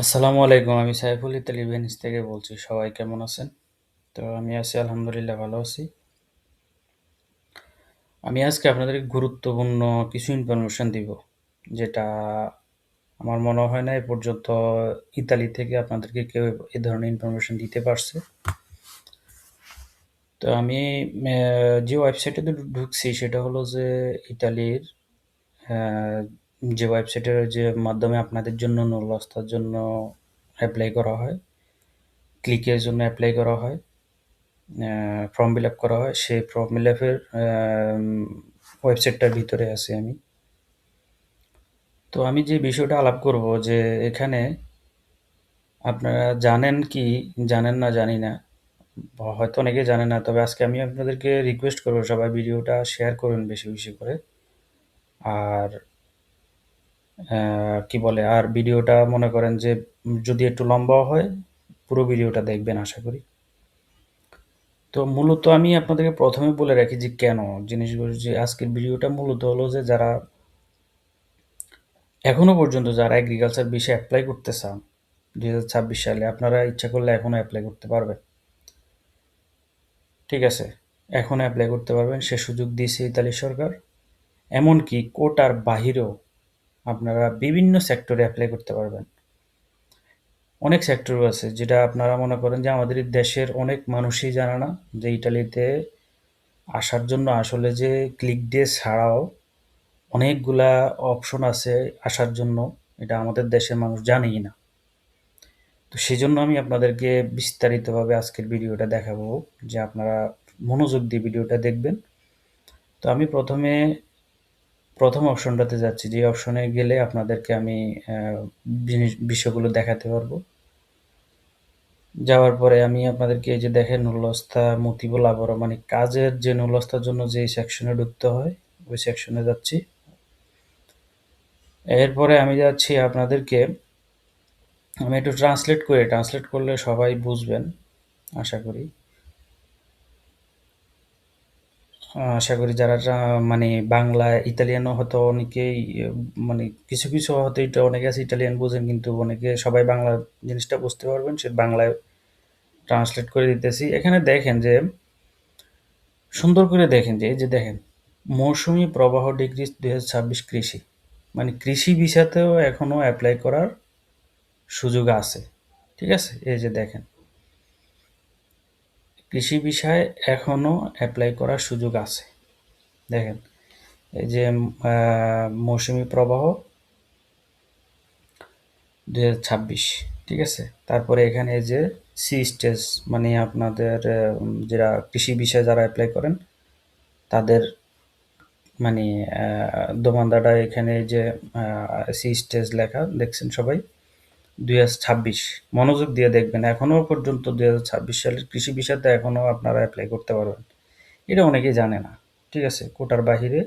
আসসালামু আলাইকুম। আমি সাইফুল ইতালি ভেনিস থেকে বলছি। সবাই কেমন আছেন? তো আমি আছি, আলহামদুলিল্লাহ ভালো আছি। আমি আজকে আপনাদেরকে গুরুত্বপূর্ণ কিছু ইনফরমেশন দিব। যেটা আমার মনে হয় না এ পর্যন্ত ইতালি থেকে আপনাদেরকে কেউ এ ধরনের ইনফরমেশন দিতে পারছে। তো আমি যে ওয়েবসাইটে ঢুকছি, সেটা হলো যে ইতালির যে ওয়েবসাইটের যে মাধ্যমে আপনাদের জন্য নুরুল জন্য অ্যাপ্লাই করা হয়। ক্লিকের জন্য অ্যাপ্লাই করা হয়। ফর্ম ফিল আপ করা হয়, সেই ফর্ম ফিল আপের ওয়েবসাইটটার ভিতরে আছি আমি তো আমি যে বিষয়টা আলাপ করব যে এখানে আপনারা জানেন কি, জানেন না জানি না হয়তো অনেকে জানে না, তবে আজকে আমি আপনাদেরকে রিকোয়েস্ট করব সবাই ভিডিওটা শেয়ার করুন বেশি বেশি করে আর কি বলে, আর ভিডিওটা মনে করেন যে যদি একটু লম্বা হয়, পুরো ভিডিওটা দেখবেন, আশা করি। তো মূলত আমি আপনাদেরকে প্রথমে বলে রাখি যে কেন জিনিসগুলো যে আজকের ভিডিওটা মূলত হলো যে যারা এখনও পর্যন্ত যারা এগ্রিকালচার বিষয়ে অ্যাপ্লাই করতে চান দু হাজার ছাব্বিশ সালে, আপনারা ইচ্ছা করলে এখনও অ্যাপ্লাই করতে পারবেন। ঠিক আছে, এখন অ্যাপ্লাই করতে পারবেন, সে সুযোগ দিয়েছে ইতালি সরকার। এমনকি কোটার বাহিরেও আপনারা বিভিন্ন সেক্টরে অ্যাপ্লাই করতে পারবেন। অনেক সেক্টর আছে যেটা আপনারা মনে করেন যে আমাদের দেশের অনেক মানুষই জানে না যে ইটালিতে আসার জন্য আসলে যে ক্লিক ডে ছাড়াও অনেকগুলা অপশন আছে আসার জন্য, এটা আমাদের দেশের মানুষ জানেই না। তো সেই জন্য আমি আপনাদেরকে বিস্তারিতভাবে আজকের ভিডিওটা দেখাবো যে আপনারা মনোযোগ দিয়ে ভিডিওটা দেখবেন। তো আমি প্রথমে প্রথম অপশনটাতে যাচ্ছি। যে অপশনে গেলে আপনাদেরকে আমি বিষয়গুলো দেখাতে পারব। যাওয়ার পরে আমি আপনাদেরকে এই যে দেখেন নুলস্তা, মতিবল আবারও মানে কাজের যে নুলস্তার জন্য যে সেকশনে ঢুকতে হয়, ওই সেকশনে যাচ্ছি। এরপরে আমি যাচ্ছি আপনাদেরকে, আমি একটু ট্রান্সলেট করে। ট্রান্সলেট করলে সবাই বুঝবেন, আশা করি। আশা করি যারা মানে বাংলা, ইতালিয়ানও হয়তো অনেকেই মানে কিছু কিছু হয়তো এটা অনেকে আছে ইটালিয়ান বোঝেন, কিন্তু অনেকে সবাই বাংলা জিনিসটা বুঝতে পারবেন, সে বাংলায় ট্রান্সলেট করে দিতেছি। এখানে দেখেন যে, সুন্দর করে দেখেন যে, এই যে দেখেন, মৌসুমি প্রবাহ ডিগ্রি দু হাজার ছাব্বিশ কৃষি। মানে কৃষি ভিসাতেও এখনও অ্যাপ্লাই করার সুযোগ আছে। ঠিক আছে? এই যে দেখেন কৃষি বিষয়ে এখনও অ্যাপ্লাই করার সুযোগ আছে। দেখেন, এই যে মৌসুমি প্রবাহ দু হাজার ছাব্বিশ, ঠিক আছে? তারপরে এখানে যে সি স্টেজ মানে আপনাদের যারা কৃষি বিষয়ে যারা অ্যাপ্লাই করেন, তাদের মানে দোমানদাটা এখানে যে সি স্টেজ লেখা, দেখছেন সবাই? দুই মনোযোগ দিয়ে দেখবেন, এখনও পর্যন্ত দুই সালের কৃষি বিষয়তে এখনও আপনারা অ্যাপ্লাই করতে পারবেন। এটা অনেকেই জানে না, ঠিক আছে? কোটার বাহিরে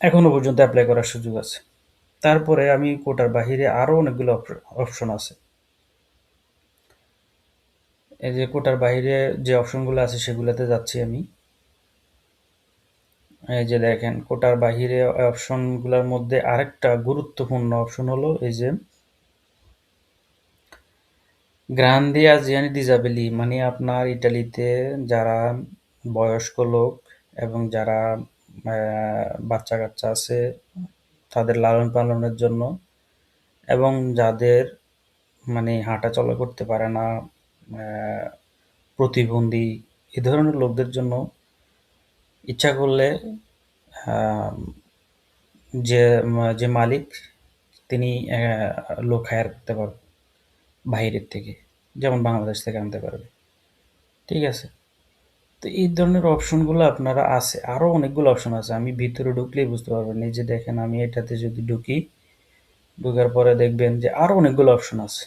এখনও পর্যন্ত অ্যাপ্লাই করার সুযোগ আছে। তারপরে আমি কোটার বাহিরে আরও অনেকগুলো অপশন আছে। এই যে কোটার বাহিরে যে অপশনগুলো আছে সেগুলোতে যাচ্ছি আমি। এই যে দেখেন, কোটার বাহিরে অপশনগুলোর মধ্যে আরেকটা গুরুত্বপূর্ণ অপশন হলো এই যে গ্রান্দি আজিয়ানি দিজাবেলি মানে আপনার ইটালিতে যারা বয়স্ক লোক এবং যারা বাচ্চা কাচ্চা আছে, তাদের লালন পালনের জন্য এবং যাদের মানে হাঁটা চলা করতে পারে না প্রতিবন্ধী, এ ধরনের লোকদের জন্য ইচ্ছা করলে যে যে মালিক, তিনি লোক হায়ার করতে পারবে বাইরের থেকে, যেমন বাংলাদেশ থেকে আনতে পারবে। ঠিক আছে? তো এই ধরনের অপশনগুলো আপনারা আছে আরও অনেকগুলো অপশন আছে, আমি ভিতরে ঢুকলেই বুঝতে পারবেন। যে দেখেন, আমি এটাতে যদি ঢুকি, ঢুকার পরে দেখবেন যে আরও অনেকগুলো অপশন আছে।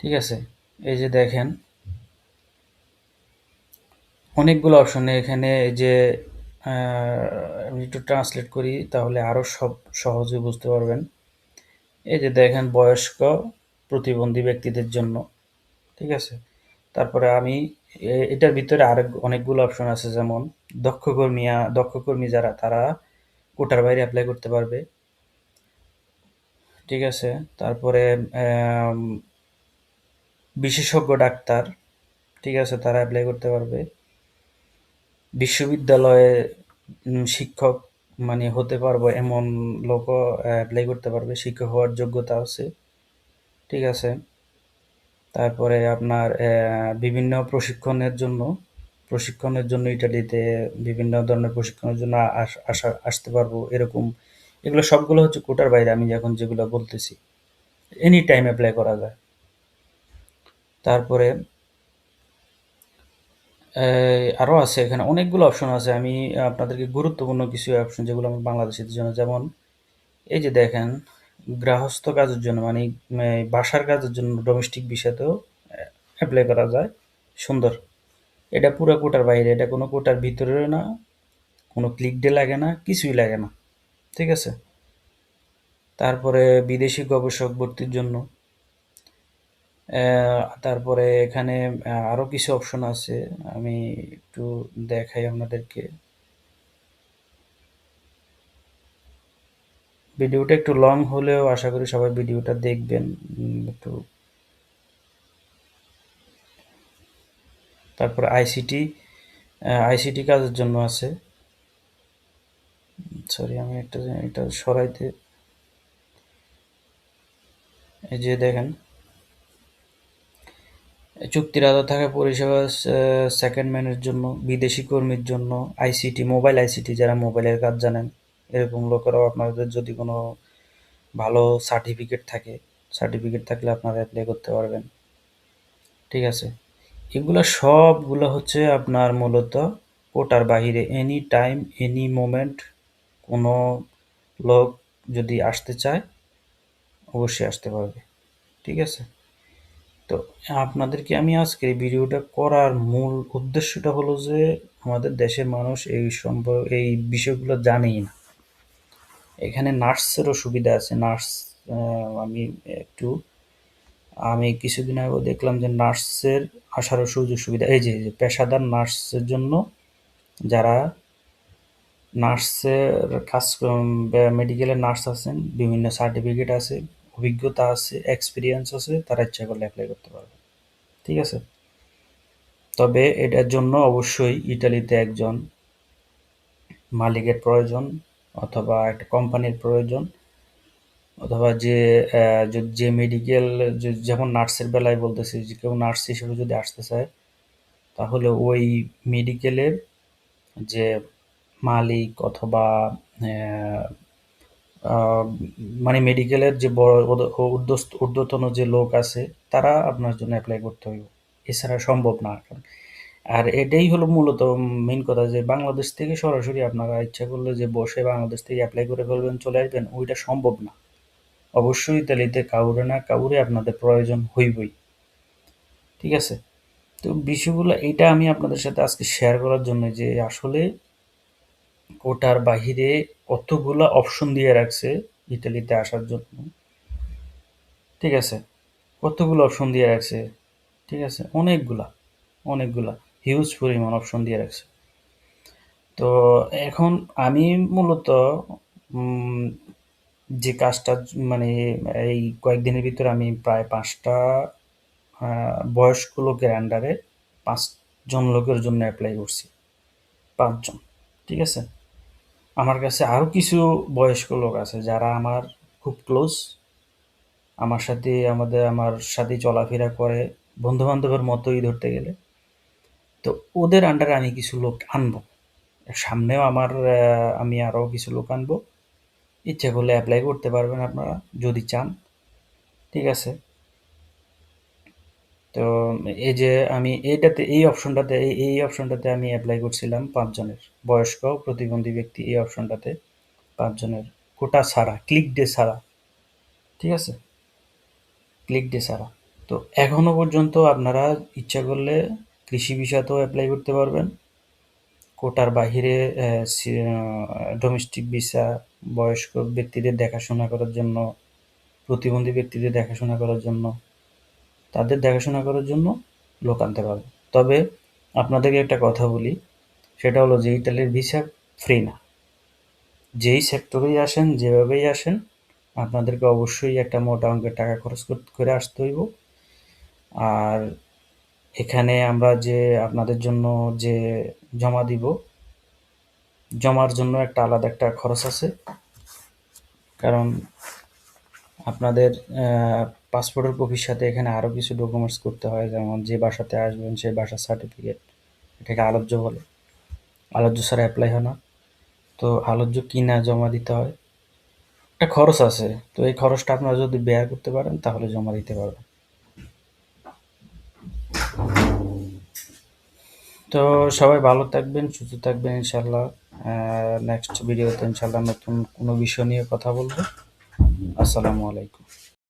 ঠিক আছে? এই যে দেখেন অনেকগুলো অপশনে এখানে যে একটু ট্রান্সলেট করি তাহলে আরও সব সহজে বুঝতে পারবেন। এই যে দেখেন বয়স্ক প্রতিবন্ধী ব্যক্তিদের জন্য, ঠিক আছে? তারপরে আমি এটার ভিতরে আরেক অনেকগুলো অপশন আছে যেমন দক্ষ কর্মী দক্ষ কর্মী যারা, তারা কোটার বাইরে অ্যাপ্লাই করতে পারবে। ঠিক আছে? তারপরে বিশেষজ্ঞ ডাক্তার, ঠিক আছে? তারা অ্যাপ্লাই করতে পারবে। বিশ্ববিদ্যালয়ে শিক্ষক মানে হতে পারব এমন লোকও অ্যাপ্লাই করতে পারবে, শিক্ষক হওয়ার যোগ্যতা আছে, ঠিক আছে। তারপরে আপনার বিভিন্ন প্রশিক্ষণের জন্য প্রশিক্ষণের জন্য ইটালিতে বিভিন্ন ধরনের প্রশিক্ষণের জন্য আসা আসতে পারব, এরকম। এগুলো সবগুলো হচ্ছে কোটার বাইরে, আমি এখন যেগুলো বলতেছি। এনি টাইম অ্যাপ্লাই করা যায়। তারপরে এই, আরও আছে এখানে অনেকগুলো অপশন আছে। আমি আপনাদেরকে গুরুত্বপূর্ণ কিছু অপশন যেগুলো আমার বাংলাদেশের জন্য যেমন এই যে দেখেন গৃহস্থ কাজের জন্য মানে বাসার কাজের জন্য ডোমেস্টিক বিষয়তেও অ্যাপ্লাই করা যায়। সুন্দর। এটা পুরো কোটার বাইরে এটা কোনো কোটার ভিতরেও না কোনো ক্লিক ডে লাগে না কিছুই লাগে না। ঠিক আছে? তারপরে বিদেশি গবেষক ভর্তির জন্য তারপরে এখানে আহ, আরও কিছু অপশন আছে। আমি একটু দেখাই আপনাদেরকে। ভিডিওটা একটু লং হলেও আশা করি সবাই ভিডিওটা দেখবেন। একটু তারপর আইসিটি আইসিটি কাজের জন্য আছে। সরি আমি একটা এটা সরাইতে এই যে দেখেন। চুক্তির আওতায় থাকা পরিষেবা সেকেন্ড ম্যানের জন্য, বিদেশি কর্মীর জন্য আইসিটি মোবাইল আইসিটি যারা মোবাইলের কাজ জানেন, এরকম লোকেরাও আপনাদের যদি কোনো ভালো সার্টিফিকেট থাকে সার্টিফিকেট থাকলে আপনারা অ্যাপ্লাই করতে পারবেন। ঠিক আছে? এগুলো সবগুলো হচ্ছে আপনার মূলত কোটার বাহিরে এনি টাইম এনি মোমেন্ট কোনো লোক যদি আসতে চায়, অবশ্যই আসতে পারবে। ঠিক আছে? তো আপনাদেরকে আমি আজকে ভিডিওটা করার মূল উদ্দেশ্যটা হলো যে আমাদের দেশের মানুষ এই সম্পর্ক, এই বিষয়গুলো জানেই না। এখানে নার্সেরও সুবিধা আছে। নার্স আমি একটু, আমি কিছুদিন আগে দেখলাম যে নার্সের আসারও সুযোগ সুবিধা, এই যে পেশাদার নার্সের জন্য যারা নার্সের কাজ মেডিকেলের নার্স আছেন, বিভিন্ন সার্টিফিকেট আছে অভিজ্ঞতা আছে এক্সপিরিয়েন্স আছে, তারা ইচ্ছা করলে অ্যাপ্লাই করতে পারবে। ঠিক আছে? তবে এটার জন্য অবশ্যই ইটালিতে একজন মালিকের প্রয়োজন অথবা একটা কোম্পানির প্রয়োজন অথবা যে যে- মেডিকেল যেমন নার্সের বেলায় বলতেছি, যে কেউ নার্স হিসেবে যদি আসতে চায়, তাহলে ওই মেডিকেলের যে মালিক অথবা মানে মেডিকেলের যে বড় ঊর্ধ্বতন যে লোক আছে, তারা আপনার জন্য অ্যাপ্লাই করতে হইব। এছাড়া সম্ভব না আর এটাই হলো মূলত মেন কথা যে বাংলাদেশ থেকে সরাসরি আপনারা ইচ্ছা করলে যে বসে বাংলাদেশ থেকে অ্যাপ্লাই করে ফেলবেন, চলে আসবেন, ওইটা সম্ভব না। অবশ্যই তালিতে কাউরে না কাউরে আপনাদের প্রয়োজন হইবই। ঠিক আছে? তো বিষয়গুলো এটা আমি আপনাদের সাথে আজকে শেয়ার করার জন্য যে আসলে কোটার বাহিরে কতগুলো অপশন দিয়ে রাখছে ইতালিতে আসার জন্য। ঠিক আছে? কতগুলো অপশন দিয়ে রাখছে? ঠিক আছে? অনেকগুলা অনেকগুলা হিউজ পরিমাণ অপশন দিয়ে রাখছে। তো এখন আমি মূলত যে কাজটা মানে এই কয়েকদিনের ভিতরে আমি প্রায় পাঁচটা বয়স্ক লোকের আন্ডারে পাঁচজন লোকের জন্য অ্যাপ্লাই করছি, পাঁচজন। ঠিক আছে? আমার কাছে আরও কিছু বয়স্ক লোক আছে যারা আমার খুব ক্লোজ আমার সাথে আমাদের, আমার সাথে চলাফেরা করে বন্ধু বান্ধবের মতোই ধরতে গেলে। তো ওদের আন্ডারে আমি কিছু লোক আনব। সামনেও আমার আমি আরও কিছু লোক আনব। ইচ্ছে করলে অ্যাপ্লাই করতে পারবেন আপনারা, যদি চান। ঠিক আছে? তো এই যে আমি এইটাতে, এই অপশনটাতে এই এই অপশনটাতে আমি অ্যাপ্লাই করছিলাম পাঁচজনের। বয়স্ক প্রতিবন্ধী ব্যক্তি এই অপশনটাতে পাঁচজনের কোটা ছাড়া ক্লিক ডে ছাড়া, ঠিক আছে? ক্লিক ডে ছাড়া। তো এখনও পর্যন্ত আপনারা ইচ্ছা করলে কৃষি বিষয়তেও অ্যাপ্লাই করতে পারবেন। কোটার বাহিরে ডোমেস্টিক ভিসা বয়স্ক ব্যক্তিদের দেখাশোনা করার জন্য, প্রতিবন্ধী ব্যক্তিদের দেখাশোনা করার জন্য, তাদের দেখাশোনা করার জন্য লোক আনতে পারবে। তবে আপনাদেরকে একটা কথা বলি সেটা হলো যে ইটালির ভিসা ফ্রি না। যেই সেক্টরেই আসেন, যেভাবেই আসেন, আপনাদেরকে অবশ্যই একটা মোটা অঙ্কের টাকা খরচ করে আসতে হইব। আর এখানে আমরা যে আপনাদের জন্য যে জমা দিব, জমার জন্য একটা আলাদা একটা খরচ আছে। কারণ আপনাদের পাসপোর্টের কপির সাথে এখানে আরও কিছু ডকুমেন্টস করতে হয়, যেমন যে বাসাতে আসবেন সেই বাসার সার্টিফিকেট এটাকে আলোচ্য বলে। আলোচ্য ছাড়া অ্যাপ্লাই হয় না। তো আলোচ্য কিনা জমা দিতে হয়। একটা খরচ আছে। তো এই খরচটা আপনারা যদি বেয়ার করতে পারেন, তাহলে জমা দিতে পারবেন। তো সবাই ভালো থাকবেন, সুস্থ থাকবেন ইনশাল্লাহ নেক্সট ভিডিওতে ইনশাল্লাহ নতুন কোনো বিষয় নিয়ে কথা বলব। আসসালামু আলাইকুম।